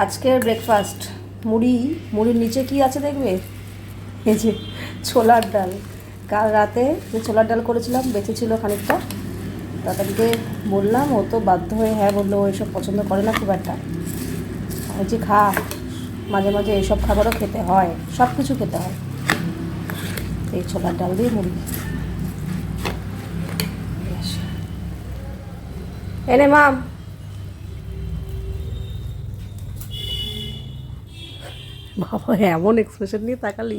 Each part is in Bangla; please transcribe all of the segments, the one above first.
আজকের ব্রেকফাস্ট মুড়ি, মুড়ির নিচে কি আছে দেখবে? এই যে ছোলার ডাল। কাল রাতে যে ছোলার ডাল করেছিলাম, বেঁচে ছিল খানিকটা। দাদাকে বললাম, ও তো বাধ্য হয়ে হ্যাঁ বলল, ও এসব পছন্দ করে না খুব একটা। বলছি, খা, মাঝে মাঝে এইসব খাবারও খেতে হয় সব কিছু খেতে হয়। এই ছোলার ডাল দিয়ে মুড়ি। এনে মাম বাবা, এমন এক্সপ্রেশন নিয়ে তাকালি।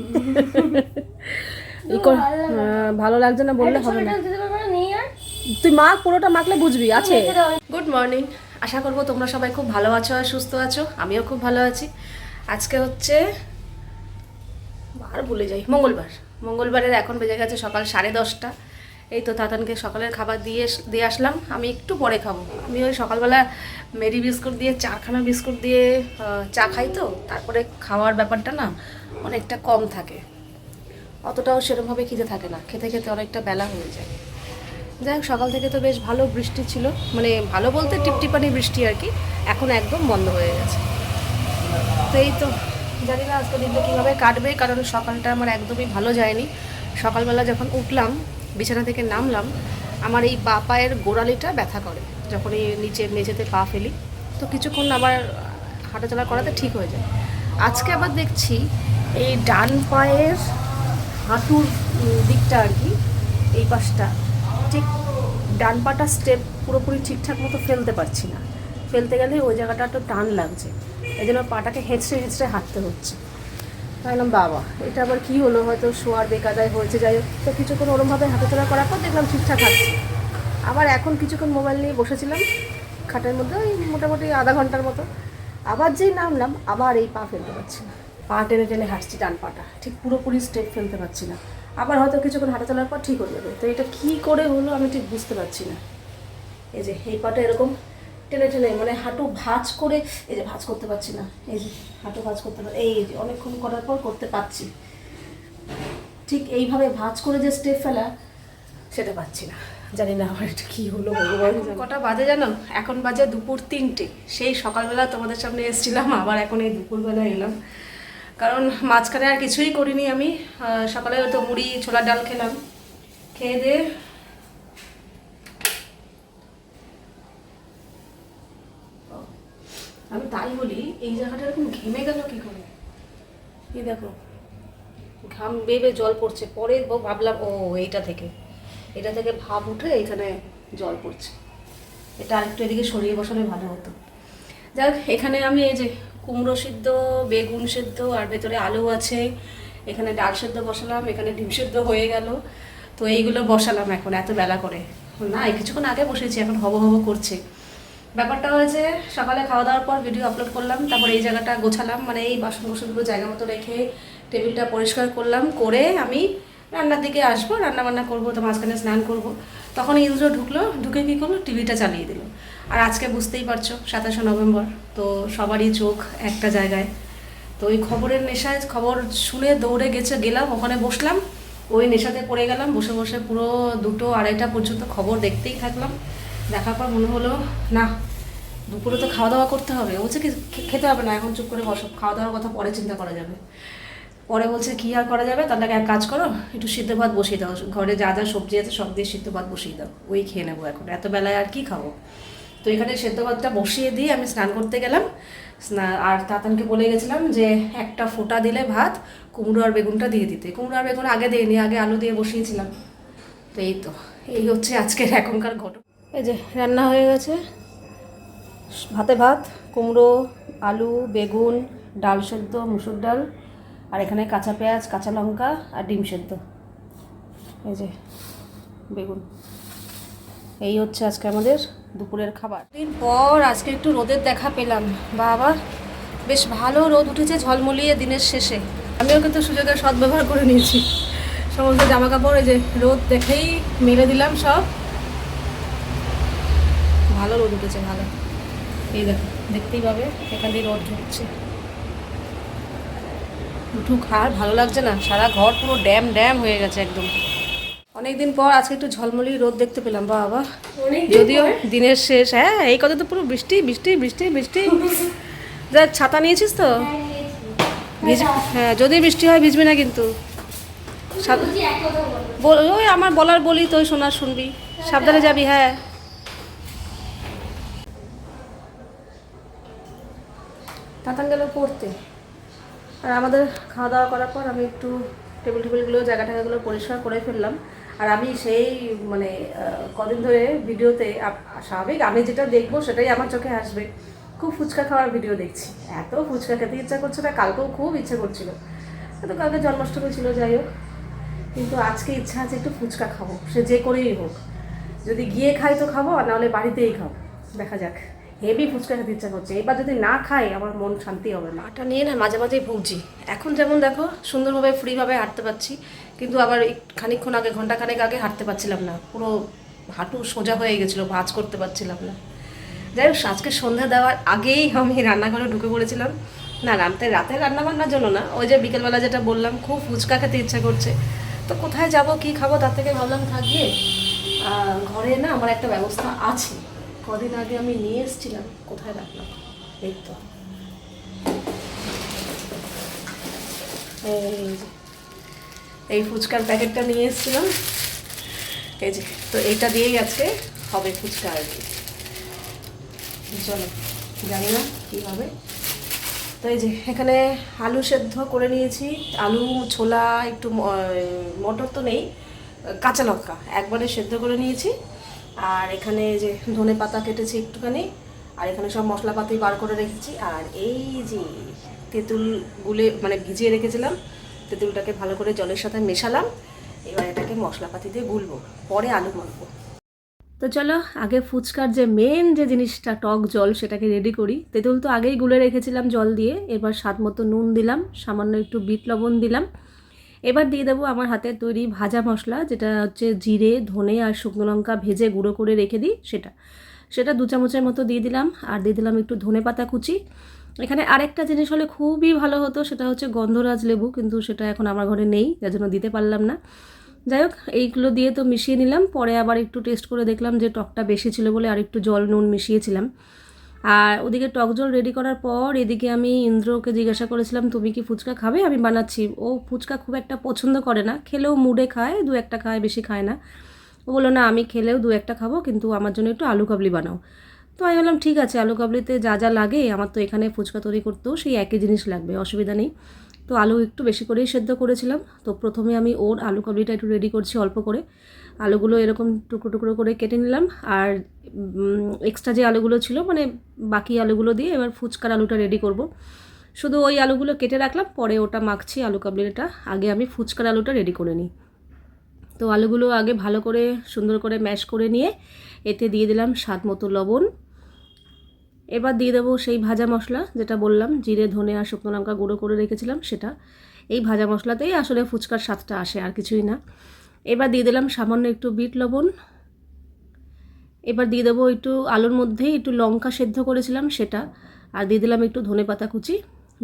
ভালো লাগছে না বললে হবে না। তুই মাখ পুরোটা মাখলে বুঝবি, আছে। গুড মর্নিং আশা করব তোমরা সবাই খুব ভালো আছো আর সুস্থ আছো। আমিও খুব ভালো আছি। আজকে হচ্ছে আর ভুলে যাই, মঙ্গলবার। মঙ্গলবারের এখন বেজে গেছে সকাল সাড়ে দশটা। এই তো তাতানকে সকালের খাবার দিয়ে দিয়ে আসলাম। আমি একটু পরে খাব। আমি ওই সকালবেলা মেরি বিস্কুট দিয়ে, চারখানা বিস্কুট দিয়ে চা খাই তো। তারপরে খাওয়ার ব্যাপারটা না অনেকটা কম থাকে। অতটাও সেরকমভাবে খিদে থাকে না। খেতে খেতে অনেকটা বেলা হয়ে যায়। যাই হোক, সকাল থেকে তো বেশ ভালো বৃষ্টি ছিল। মানে ভালো বলতে টিপটিপানি বৃষ্টি আর কি। এখন একদম বন্ধ হয়ে গেছে। তো এই তো। জানি না আজকে দিনটা কীভাবে কাটবে, কারণ সকালটা আমার একদমই ভালো যায়নি। সকালবেলা যখন উঠলাম বিছানা থেকে নামলাম, আমার এই বা পায়ের গোড়ালিটা ব্যথা করে যখন এই নিচে মেঝেতে পা ফেলি। তো কিছুক্ষণ আবার হাঁটাচলা করাতে ঠিক হয়ে যায়। আজকে আবার দেখছি এই ডান পায়ের হাঁটুর দিকটা আর কি, এই পাশটা, ঠিক ডান পাটা স্টেপ পুরোপুরি ঠিকঠাক মতো ফেলতে পারছি না। ফেলতে গেলে ওই জায়গাটা একটু টান লাগছে। এই জন্য পাটাকে হেঁচড়ে হেঁচড়ে হাঁটতে হচ্ছে। ভাবলাম বাবা। এটা আবার কি হলো? হয়তো শোয়ার বেকাদায় হয়েছে, যাই হোক। তো কিছুক্ষণ ওরমভাবে হাঁটাচলা করার পর দেখলাম ঠিকঠাক হাঁটছে। আবার এখন কিছুক্ষণ মোবাইল নিয়ে বসেছিলাম, খাটের মধ্যে ওই মোটামুটি আধা ঘণ্টার মতো। আবার যেই নামলাম, আবার এই পা ফেলতে পারছি না। পা টেনে টেনে হাঁটছি ডান পাটা। ঠিক পুরোপুরি স্টেপ ফেলতে পারছি না। আবার হয়তো কিছুক্ষণ হাঁটা চলার পর ঠিক হয়ে যাবে। তো এটা কি করে হলো আমি ঠিক বুঝতে পারছি না। এই যে, এই পাটা এরকম টেনে টেনে মানে হাঁটু ভাঁজ করে, এই যে ভাঁজ করতে পারছি না, এই যে হাঁটু ভাঁজ করতে পার, এই যে অনেকক্ষণ করার পর করতে পারছি। ঠিক এইভাবে ভাঁজ করে যে স্টেপ ফেলা, সেটা পাচ্ছি না। জানি না আমার এটা কী হলো, ভগবান কটা বাজে জানো? এখন বাজে দুপুর তিনটে। সেই সকালবেলা তোমাদের সামনে এসেছিলাম, আবার এখন এই দুপুরবেলা এলাম। কারণ মাঝখানে আর কিছুই করিনি আমি। সকালে তো মুড়ি, ছোলার ডাল খেলাম। খেয়ে দিয়ে আমি তাই বলি, এই জায়গাটা এরকম ঘেমে গেল কি করে? এই দেখো, ঘাম বেবে জল পড়ছে, পরে ভাবলাম, ও, এইটা থেকে। এটা থেকে ভাব উঠে এখানে জল পড়ছে। এটা আরেকটু এদিকে সরিয়ে বসালে ভালো হতো। যাক এখানে আমি এই যে কুমড়ো সিদ্ধ, বেগুন সিদ্ধ, আর ভেতরে আলু আছে, এখানে ডাল সেদ্ধ বসালাম, এখানে ডিম সেদ্ধ হয়ে গেল। তো এইগুলো বসালাম এখন, এত বেলা করে। না কিছুক্ষণ আগে বসেছি, এখন হব হব করছে। ব্যাপারটা হয়েছে, সকালে খাওয়া দাওয়ার পর ভিডিও আপলোড করলাম, তারপর এই জায়গাটা গোছালাম মানে এই বাসন কোসনগুলো জায়গা মতো রেখে টেবিলটা পরিষ্কার করলাম, করে আমি রান্নার দিকে আসব রান্না বান্না করব, তো মাঝখানে স্নান করব। তখন ইন্দ্র ঢুকলো, ঢুকে কী করল? টিভিটা চালিয়ে দিল। আর আজকে বুঝতেই পারছ, সাতাশে নভেম্বর, তো সবারই চোখ একটা জায়গায়। তো ওই খবরের নেশায়, খবর শুনে দৌড়ে গেছে, গেলাম, ওখানে বসলাম। ওই নেশাতে পড়ে গেলাম, বসে বসে পুরো দুটো আড়াইটা পর্যন্ত খবর দেখতেই থাকলাম। দেখার পর মনে হলো, না, দুপুরে তো খাওয়া দাওয়া করতে হবে। বলছে কি খেতে হবে না, এখন চুপ করে বসো খাওয়া দাওয়ার কথা পরে চিন্তা করা যাবে। পরে বলছে, কি আর করা যাবে? তাহলে এক কাজ করো, একটু সিদ্ধ ভাত বসিয়ে দাও। ঘরে যা যা সবজি আছে, সব দিয়ে সিদ্ধ ভাত বসিয়ে দাও। ওই খেয়ে নেব এখন। এত বেলায় আর কি খাব? তো এখানে সেদ্ধ ভাতটা বসিয়ে দিয়ে আমি স্নান করতে গেলাম। স্না- আর তাতানকে বলে গেছিলাম যে, একটা ফোঁটা দিলে ভাত, কুমড়ো আর বেগুনটা দিয়ে দিতে। কুমড়ো আর বেগুন আগে দিয়ে দিইনি, আগে আলু দিয়ে বসিয়েছিলাম। তো এই তো, এই হচ্ছে আজকের এখনকার ঘটনা। এই যে রান্না হয়ে গেছে। ভাতে ভাত, কুমড়ো, আলু, বেগুন, ডাল সেদ্ধ, মুসুর ডাল, আর এখানে কাঁচা পেঁয়াজ, কাঁচা লঙ্কা আর ডিম সেদ্ধ। এই যে বেগুন। এই হচ্ছে আজকে আমাদের দুপুরের খাবার। দিন পর আজকে একটু রোদের দেখা পেলাম। বাবা, বেশ ভালো রোদ উঠেছে ঝলমলিয়ে দিনের শেষে। আমিও কিন্তু সুযোগের সদ্ব্যবহার করে নিয়েছি। সমস্ত জামা কাপড় এই যে রোদ দেখেই মেলে দিলাম সব। ভালো রোদ উঠেছে ভালো। এই দেখো দেখতেই পাবে এখান দিয়ে রোদ ঢুকছে। উঠুক আর ভালো লাগছে না সারা ঘর পুরো ড্যাম ড্যাম হয়ে গেছে একদম। অনেকদিন পর আজকে একটু ঝলমলি রোদ দেখতে পেলাম বাবা। যদিও দিনের শেষ হ্যাঁ এই কথা তো পুরো বৃষ্টি বৃষ্টি বৃষ্টি বৃষ্টি। দেখ ছাতা নিয়েছিস তো? ভিজ হ্যাঁ যদি বৃষ্টি হয় ভিজবি না কিন্তু। ওই আমার বলার বলি তুই শোনার শুনবি। সাবধানে যাবি হ্যাঁ। তাতান গেল পড়তে। আর আমাদের খাওয়া দাওয়া করার পর আমি একটু টেবিল টেবিলগুলো জায়গা টাকাগুলো পরিষ্কার করে ফেললাম। আর আমি সেই মানে কদিন ধরে ভিডিওতে স্বাভাবিক আমি যেটা দেখব সেটাই আমার চোখে আসবে। খুব ফুচকা খাওয়ার ভিডিও দেখছি। এত ফুচকা খেতে ইচ্ছা করছে না, কালকেও খুব ইচ্ছে করছিল। তো কালকে জন্মাষ্টমী ছিল, যাই হোক। কিন্তু আজকে ইচ্ছা আছে একটু ফুচকা খাব, সে যে করেই হোক। যদি গিয়ে খাই তো খাব, আর নাহলে বাড়িতেই খাব। দেখা যাক। হেভি ফুচকা খেতে ইচ্ছা করছে। এবার যদি না খাই, আমার মন শান্তি হবে না। আটা নিয়ে না, মাঝে মাঝেই ভুগছি। এখন যেমন দেখো, সুন্দরভাবে, ফ্রিভাবে হাঁটতে পারছি, কিন্তু আবার এই খানিকক্ষণ আগে ঘণ্টা খানেক আগে হাঁটতে পারছিলাম না। পুরো হাঁটু সোজা হয়ে গেছিল, ভাজ করতে পারছিলাম না। যাই হোক, আজকে সন্ধ্যা দেওয়ার আগেই আমি রান্নাঘরে ঢুকে পড়েছিলাম। না রাতে রাতে রান্না বান্নার জন্য না, ওই যে বিকেলবেলা যেটা বললাম, খুব ফুচকা খেতে ইচ্ছা করছে। তো কোথায় যাব, কি খাব, তার থেকে ভাবলাম থাকিয়ে ঘরে না আমার একটা ব্যবস্থা আছে। কদিন আগে আমি নিয়ে এসেছিলাম, কোথায় রাখলাম? এই তো। এই ফুচকার প্যাকেটটা নিয়ে এসেছিলাম। এই যে, তো এইটা দিয়েই আজকে হবে ফুচকা আর কি। চলো, জানি না কী হবে। তো এই যে, এখানে আলু সেদ্ধ করে নিয়েছি। আলু, ছোলা, একটু মটর তো নেই, কাঁচা লঙ্কা একবারে সেদ্ধ করে নিয়েছি। আর এখানে যে ধনে পাতা কেটেছি একটুখানি, আর এখানে সব মশলাপাতি বার করে রেখেছি। আর এই যে তেঁতুল গুলে মানে ভিজিয়ে রেখেছিলাম, তেঁতুলটাকে ভালো করে জলের সাথে মেশালাম, এবার এটাকে মশলাপাতি দিয়ে গুলবো, পরে আলু মাখবো। তো চলো, আগে ফুচকার যে মেন যে জিনিসটা, টক জল, সেটাকে রেডি করি। তেঁতুল তো আগেই গুলে রেখেছিলাম জল দিয়ে, এবার স্বাদ মতো নুন দিলাম, সামান্য একটু বিট লবণ দিলাম। এবার দিয়ে দেবো আমার হাতের তৈরি ভাজা মশলা, যেটা হচ্ছে জিরে, ধনে আর শুকনো লঙ্কা ভেজে গুঁড়ো করে রেখে দিই, সেটা। সেটা দু চামচের মতো দিয়ে দিলাম, আর দিয়ে দিলাম একটু ধনে পাতা কুচি। এখানে আরেকটা জিনিস হলে খুবই ভালো হতো, সেটা হচ্ছে গন্ধরাজ লেবু, কিন্তু সেটা এখন আমার ঘরে নেই, যার জন্য দিতে পারলাম না। যাই হোক, এইগুলো দিয়ে তো মিশিয়ে নিলাম, পরে আবার একটু টেস্ট করে দেখলাম যে টকটা বেশি ছিল বলে আর একটু জল নুন মিশিয়েছিলাম। আর ওদিকে টক জল রেডি করার পর এদিকে আমি ইন্দ্রকে জিজ্ঞাসা করেছিলাম, তুমি কি ফুচকা খাবে? আমি বানাচ্ছি। ও ফুচকা খুব একটা পছন্দ করে না, খেলেও মুডে খায়, দু একটা খায়, বেশি খায় না। ও বলল, না, আমি খেলেও দু একটা খাব, কিন্তু আমার জন্য একটু আলু কাবলি বানাও। তো আমি বললাম, ঠিক আছে, আলু কাবলিতে যা যা লাগে, আমার তো এখানে ফুচকা তৈরি করতেও সেই একই জিনিস লাগবে, অসুবিধা নেই। তো আলু একটু বেশি করেই সেদ্ধ করেছিলাম। তো প্রথমে আমি ওর আলু কাবলিটা একটু রেডি করছি অল্প করে। আলুগুলো এরকম টুকরো টুকরো করে কেটে নিলাম। আর এক্সট্রা যে আলুগুলো ছিল মানে বাকি আলুগুলো দিয়ে এবার ফুচকার আলুটা রেডি করব। শুধু ওই আলুগুলো কেটে রাখলাম, পরে ওটা মাখছি আলু কাবলিটা। আগে আমি ফুচকার আলুটা রেডি করে নিই। তো আলুগুলো আগে ভালো করে, সুন্দর করে ম্যাশ করে নিয়ে এতে দিয়ে দিলাম স্বাদ মতো লবণ। এবার দিয়ে দেবো সেই ভাজা মশলা, যেটা বললাম, জিরে, ধনে আর শুকনো লঙ্কা গুঁড়ো করে রেখেছিলাম সেটা। এই ভাজা মশলাতেই আসলে ফুচকার স্বাদটা আসে, আর কিছুই না। এবার দিয়ে দিলাম সামান্য একটু বিট লবণ। এবার দিয়ে দেবো একটু আলুর মধ্যেই একটু লঙ্কা সেদ্ধ করেছিলাম সেটা, আর দিয়ে দিলাম একটু ধনে পাতা কুচি।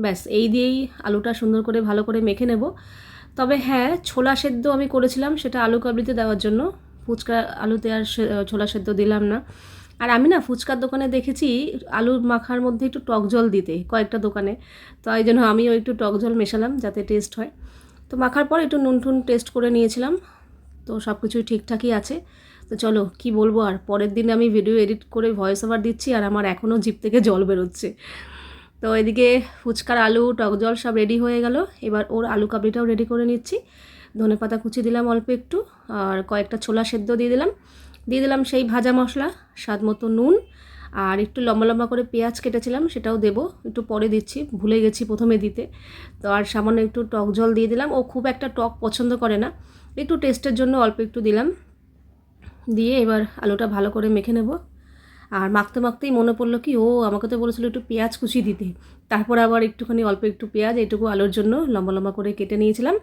ব্যাস, এই দিয়েই আলুটা সুন্দর করে ভালো করে মেখে নেব। তবে হ্যাঁ ছোলা সেদ্ধ আমি করেছিলাম সেটা আলু কাবলিতে দেওয়ার জন্য। ফুচকা আলুতে আর ছোলা সেদ্ধ দিলাম না। আর আমি না ফুচকার দোকানে দেখেছি আলু মাখার মধ্যে একটু টক জল দিতে কয়েকটা দোকানে। তো এই জন্য আমিও একটু টক জল মেশালাম যাতে টেস্ট হয়। তো মাখার পর একটু নুন টুন টেস্ট করে নিয়েছিলাম। তো সব কিছুই ঠিকঠাকই আছে। তো চলো, কি বলব আর? পরের দিন আমি ভিডিও এডিট করে ভয়েস ওভার দিচ্ছি আর আমার এখনও জিপ থেকে জল বেরোচ্ছে। তো এদিকে ফুচকার আলু, টক জল সব রেডি হয়ে গেল। এবার ওর আলু কাবলিটাও রেডি করে নিচ্ছি। ধনে পাতা কুচি দিলাম অল্প একটু আর কয়েকটা ছোলা সেদ্ধ দিয়ে দিলাম। দিয়ে দিলাম সেই ভাজা মশলা, স্বাদ মতো নুন আর একটু লম্বা লম্বা করে পেঁয়াজ কেটেছিলাম, সেটাও দেবো। একটু পরে দিচ্ছি, ভুলে গেছি প্রথমে দিতে। তো আর সামান্য একটু টক জল দিয়ে দিলাম। ও খুব একটা টক পছন্দ করে না। একটু টেস্টের জন্য অল্প একটু দিলাম। দিয়ে এবার আলুটা ভালো করে মেখে নেব। আর মাখতে মাখতেই মনে পড়ল কি ও আমাকে তো বলেছিল একটু পেঁয়াজ কুচি দিতে। তারপর আবার একটুখানি অল্প একটু পেঁয়াজ এইটুকু আলুর জন্য লম্বা লম্বা করে কেটে নিয়েছিলাম।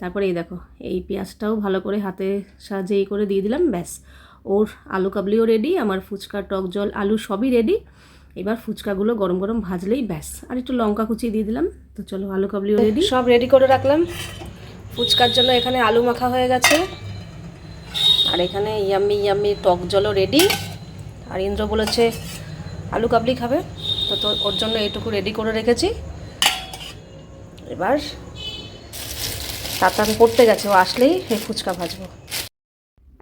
তারপরে এই দেখো এই পেঁয়াজটাও ভালো করে হাতে সাহায্যে এই করে দিয়ে দিলাম ব্যাস। ওর আলু কাবলিও রেডি আমার ফুচকা টক জল আলু সবই রেডি এবার ফুচকাগুলো গরম গরম ভাজলেই ব্যাস। আর একটু লঙ্কা কুচি দিয়ে দিলাম। তো চলো আলু কাবলিও রেডি সব রেডি করে রাখলাম। ফুচকার জন্য এখানে আলু মাখা হয়ে গেছে। আর এখানে ইয়াম্মি ইয়াম্মি টক জলও রেডি আর ইন্দ্র বলেছে, আলু কাবলি খাবে? তো তো ওর জন্য এইটুকু রেডি করে রেখেছি। এবার তাতান পড়তে গেছে, ও আসলেই এই ফুচকা ভাজবো।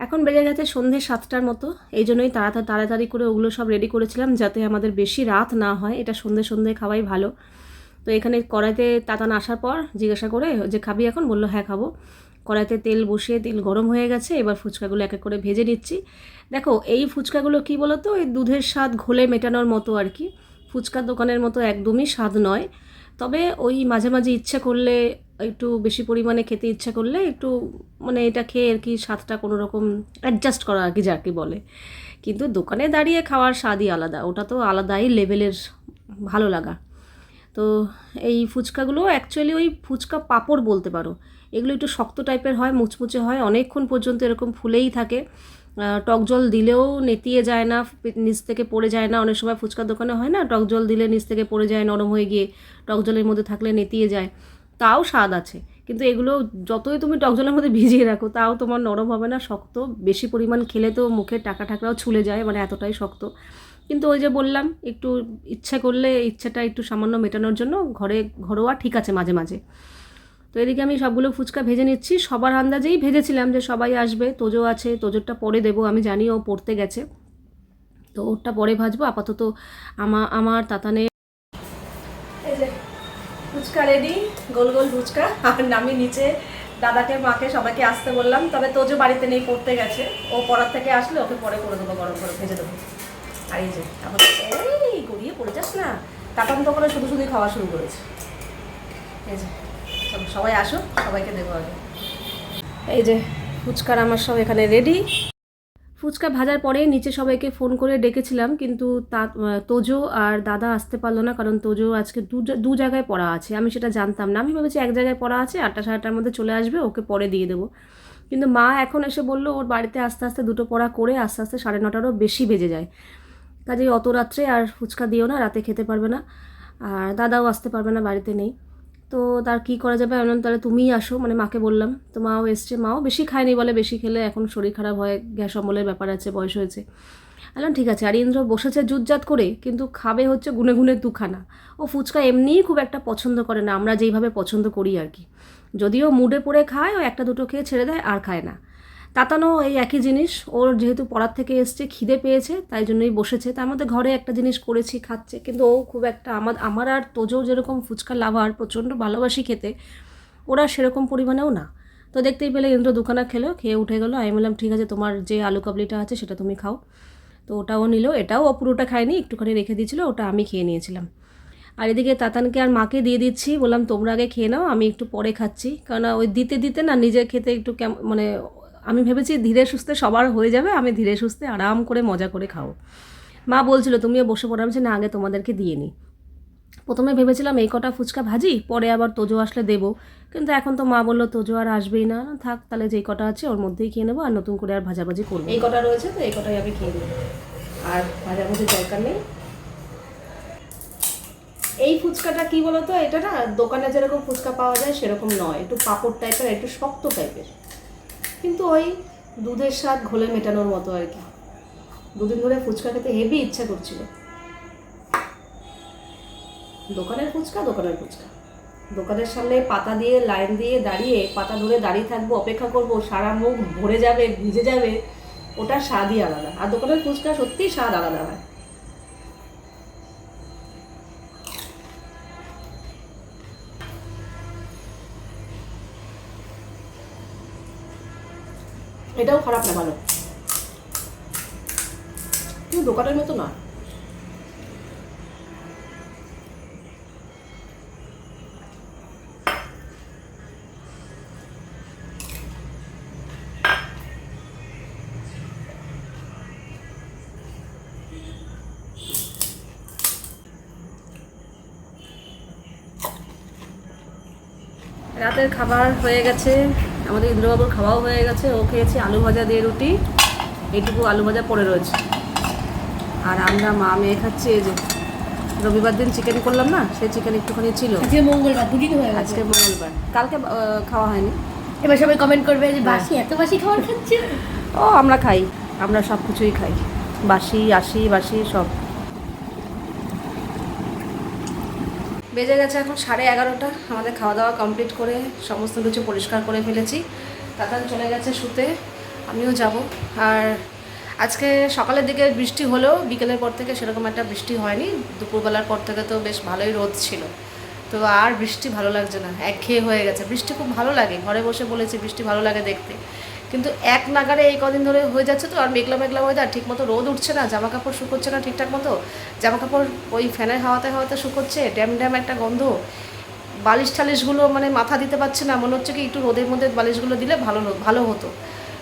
এখন বেজে গেছে সন্ধে সাতটার মতো, এই জন্যই তাড়াতাড়ি তাড়াতাড়ি করে ওগুলো সব রেডি করেছিলাম, যাতে আমাদের বেশি রাত না হয়। এটা সন্ধে সন্ধে খাওয়াই ভালো। তো এখানে কড়াইতে তাতান আসার পর জিজ্ঞাসা করে যে, খাবি এখন? বলল হ্যাঁ খাব। কড়াইতে তেল বসিয়ে, তেল গরম হয়ে গেছে। এবার ফুচকাগুলো এক এক করে ভেজে নিচ্ছি। দেখো, এই ফুচকাগুলো কি বলো তো এই দুধের স্বাদ ঘোলে মেটানোর মতো আর কি। ফুচকার দোকানের মতো একদমই স্বাদ নয়। তবে ওই মাঝে মাঝে ইচ্ছা করলে, একটু বেশি পরিমাণে খেতে ইচ্ছা করলে একটু মানে এটা খেয়ে আর কি স্বাদটা কোনো রকম অ্যাডজাস্ট করা আর কি, যাকে বলে। কিন্তু দোকানে দাঁড়িয়ে খাওয়ার স্বাদই আলাদা। ওটা তো আলাদাই লেভেলের ভালো লাগা। তো এই ফুচকাগুলো অ্যাকচুয়ালি ওই ফুচকা পাঁপড় বলতে পারো। এগুলো একটু শক্ত টাইপের হয়, মুচমুচে হয়, অনেকক্ষণ পর্যন্ত এরকম ফুলেই থাকে। টক জল দিলেও নেতিয়ে যায় না, নিচ থেকে পড়ে যায় না। অনেক সময় ফুচকার দোকানে হয় না, টক জল দিলে নিচ থেকে পড়ে যায়, নরম হয়ে গিয়ে টক জলের মধ্যে থাকলে নেতিয়ে যায়। তাও স্বাদ আছে, কিন্তু এগুলো যতই তুমি টক জলের মধ্যে ভিজিয়ে রাখো, তাও তোমার নরম হবে না, শক্ত। বেশি পরিমাণ খেলে তো মুখের টাকা টাকরাও ছুলে যায় মানে এতটাই শক্ত। কিন্তু ওই যে বললাম, একটু ইচ্ছা করলে, ইচ্ছাটা একটু সামান্য মেটানোর জন্য ঘরে ঘরোয়া ঠিক আছে মাঝে মাঝে। তো এদিকে আমি সবগুলো ফুচকা ভেজে নিচ্ছি। সবার আন্দাজেই ভেজেছিলাম যে সবাই আসবে, তোজো আছে, তোজোরটা পরে দেবো, আমি জানি ও পড়তে গেছে। তো ওরটা পরে ভাজবো, আপাতত আমার আমার তাতানে ফুচকা রেডি গোল গোল ফুচকা। আর নামি নিচে দাদাকে, মাকে, সবাইকে আসতে বললাম, তবে তোজো বাড়িতে নেই, পড়তে গেছে। ও পড়ার থেকে আসলে ওকে পরে করে দেবো, গরম করে ভেজে দেবো। আর এই যে, তারপর এই গড়িয়ে পড়ে যাস না। তাতান তো করে শুধু শুধুই খাওয়া শুরু করেছে। এই যে সবাই আসো, সবাইকে দেবো আগে। এই যে, ফুচকার আমার সব এখানে রেডি ফুচকা ভাজার পরে নিচে সবাইকে ফোন করে ডেকেছিলাম, কিন্তু তা, তোজো আর দাদা আসতে পারল না, কারণ তোজো আজকে দু জায়গায় পড়া আছে। আমি সেটা জানতাম না। আমি ভেবেছি এক জায়গায় পড়া আছে, আটটা সাড়ে আটটার মধ্যে চলে আসবে, ওকে পরে দিয়ে দেবো। কিন্তু মা এখন এসে বলল, ওর বাড়িতে আস্তে আস্তে দুটো পড়া করে আস্তে আস্তে সাড়ে নটারও বেশি বেজে যায়। কাজেই অত রাত্রে আর ফুচকা দিও না, রাতে খেতে পারবে না। আর দাদাও আসতে পারবে না, বাড়িতে নেই। তো তার কি করা যাবে আমি তাহলে তুমিই আসো। মানে মাকে বললাম, তো মাও এসছে, মাও বেশি খায়নি বলে, বেশি খেলে এখন শরীর খারাপ হয়, গ্যাস অম্বলের ব্যাপার আছে, বয়স হয়েছে। বললাম, ঠিক আছে, আর ইন্দ্র বসেছে জুতজাত করে, কিন্তু খাবে হচ্ছে গুনে গুনে দুখানা। ও ফুচকা এমনিই খুব একটা পছন্দ করে না, আমরা যেইভাবে পছন্দ করি আর কি। যদিও মুডে পড়ে খায়, ও একটা দুটো খেয়ে ছেড়ে দেয়, আর খায় না। তাতানো এই একই জিনিস। ওর যেহেতু পড়ার থেকে এসছে, খিদে পেয়েছে, তাই জন্যই বসেছে। তার মধ্যে ঘরে একটা জিনিস করেছি, খাচ্ছে। কিন্তু ও খুব একটা আমার আমার আর তোজো যেরকম ফুচকা লাভার, প্রচণ্ড ভালোবাসি খেতে, ওরা সেরকম পরিমাণেও না। তো দেখতেই পেলে ইন্দ্র দুখানা খেলো, খেয়ে উঠে গেলো। আমি বললাম, ঠিক আছে, তোমার যে আলু কাবলিটা আছে, সেটা তুমি খাও। তো ওটাও নিল। এটাও ও পুরোটা খায়নি, একটুখানি রেখে দিয়েছিল, ওটা আমি খেয়ে নিয়েছিলাম। আর এদিকে তাতানকে আর মাকে দিয়ে দিচ্ছি। বললাম, তোমরা আগে খেয়ে নাও, আমি একটু পরে খাচ্ছি। কারণ ওই দিতে দিতে না নিজের খেতে একটু কেমন মানে আমি ভেবেছি ধীরে সুস্থে সবার হয়ে যাবে, আমি ধীরে সুস্থে আরাম করে মজা করে খাব। মা বলছিল, তুমিও বসে পড়ে। আমি না, আগে তোমাদেরকে দিয়ে নিই প্রথমে ভেবেছিলাম এই কটা ফুচকা ভাজি, পরে আবার তোজো আসলে দেবো। কিন্তু এখন তো মা বলল, তোজো আর আসবেই না। থাক, তাহলে যেই কটা আছে ওর মধ্যেই খেয়ে নেব আর নতুন করে আর ভাজাভাজি করব এই কটা রয়েছে তো, এই কটাই আমি খেয়ে নেব। আর ভাজাভাজি দরকার নেই। এই ফুচকাটা কি বলতো, এটা না, দোকানে যেরকম ফুচকা পাওয়া যায় সেরকম নয়, একটু পাপড় টাইপের একটু শক্ত টাইপের কিন্তু ওই দুধের স্বাদ ঘোলে মেটানোর মতো আর কি। দুদিন ধরে ফুচকা খেতে হেভি ইচ্ছা করছিল। দোকানের ফুচকা দোকানের ফুচকা। দোকানের সামনে পাতা দিয়ে, লাইন দিয়ে দাঁড়িয়ে, পাতা ধরে দাঁড়িয়ে থাকব, অপেক্ষা করব, সারা মুখ ভরে যাবে, ভিজে যাবে, ওটার স্বাদই আলাদা। আর দোকানের ফুচকা সত্যিই স্বাদ আলাদা হয়। এটাও খারাপ না ভালো। কিন্তু দোকানের মতো না রাতের খাবার হয়ে গেছে। আমাদের ইন্দ্রবাবুর খাওয়াও হয়ে গেছে ও খেয়েছে আলু ভাজা দিয়ে রুটি এইটুকু আলু ভাজা পড়ে রয়েছে। আর আমরা মা মেয়ে খাচ্ছি এই যে রবিবার দিন চিকেন করলাম না সেই চিকেন একটুখানি ছিল। আজকে মঙ্গলবার দুদিন হয়ে আজকে মঙ্গলবার। কালকে খাওয়া হয়নি। এবার সবাই কমেন্ট করবে যে বাসি এত বাসি খাবার খাচ্ছে ও আমরা খাই। আমরা সব কিছুই খাই। বাসি আশি বাসি সব। বেজে গেছে এখন সাড়ে এগারোটা। আমাদের খাওয়া দাওয়া কমপ্লিট করে সমস্ত কিছু পরিষ্কার করে ফেলেছি। তাতান চলে গেছে শুতে, আমিও যাব। আর আজকে সকালের দিকে বৃষ্টি হলেও বিকেলের পর থেকে সেরকম একটা বৃষ্টি হয়নি। দুপুরবেলার পর থেকে তো বেশ ভালোই রোদ ছিল। তো আর বৃষ্টি ভালো লাগছে না। একঘেয়ে হয়ে গেছে। বৃষ্টি খুব ভালো লাগে। ঘরে বসে বলেছি বৃষ্টি ভালো লাগে দেখতে। কিন্তু এক নাগারে এই কদিন ধরে হয়ে যাচ্ছে তো, আর মেঘলা মেঘলা ওয়েদার ঠিক মতো রোদ উঠছে না জামা কাপড় শুকোচ্ছে না ঠিকঠাক মতো। জামা কাপড় ওই ফ্যানের হাওয়াতে হাওয়াতে শুকোচ্ছে, ড্যাম ড্যাম একটা গন্ধ। বালিশ টালিশগুলো মানে মাথা দিতে পারছে না, মনে হচ্ছে কি একটু রোদের মধ্যে বালিশগুলো দিলে ভালো ভালো হতো।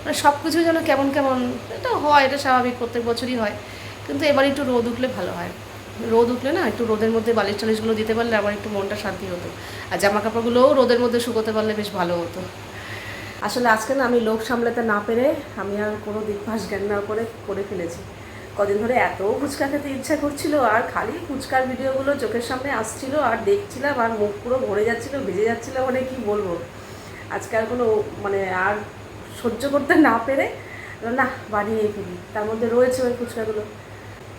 মানে সব কিছু যেন কেমন কেমন, এটা হয়, এটা স্বাভাবিক, প্রত্যেক বছরই হয়। কিন্তু এবার একটু রোদ উঠলে ভালো হয়। রোদ উঠলে না একটু রোদের মধ্যে বালিশ টালিশগুলো দিতে পারলে আমার একটু মনটা শান্তি হতো। আর জামা কাপড়গুলোও রোদের মধ্যে শুকোতে পারলে বেশ ভালো হতো। আসলে আজকে না আমি লোক সামলাতে না পেরে আমি আর কোনো দিকপাস জ্ঞান না করে করে ফেলেছি। কদিন ধরে এত ফুচকা খেতে ইচ্ছা করছিল আর খালি ফুচকার ভিডিওগুলো চোখের সামনে আসছিল আর দেখছিলাম আর মুখ পুরো ভরে যাচ্ছিল, ভিজে যাচ্ছিল মানে কি বলব? আজকে আর কোনো মানে আর সহ্য করতে না পেরে না বানিয়ে ফেলি। তার মধ্যে রয়েছে ওই ফুচকাগুলো।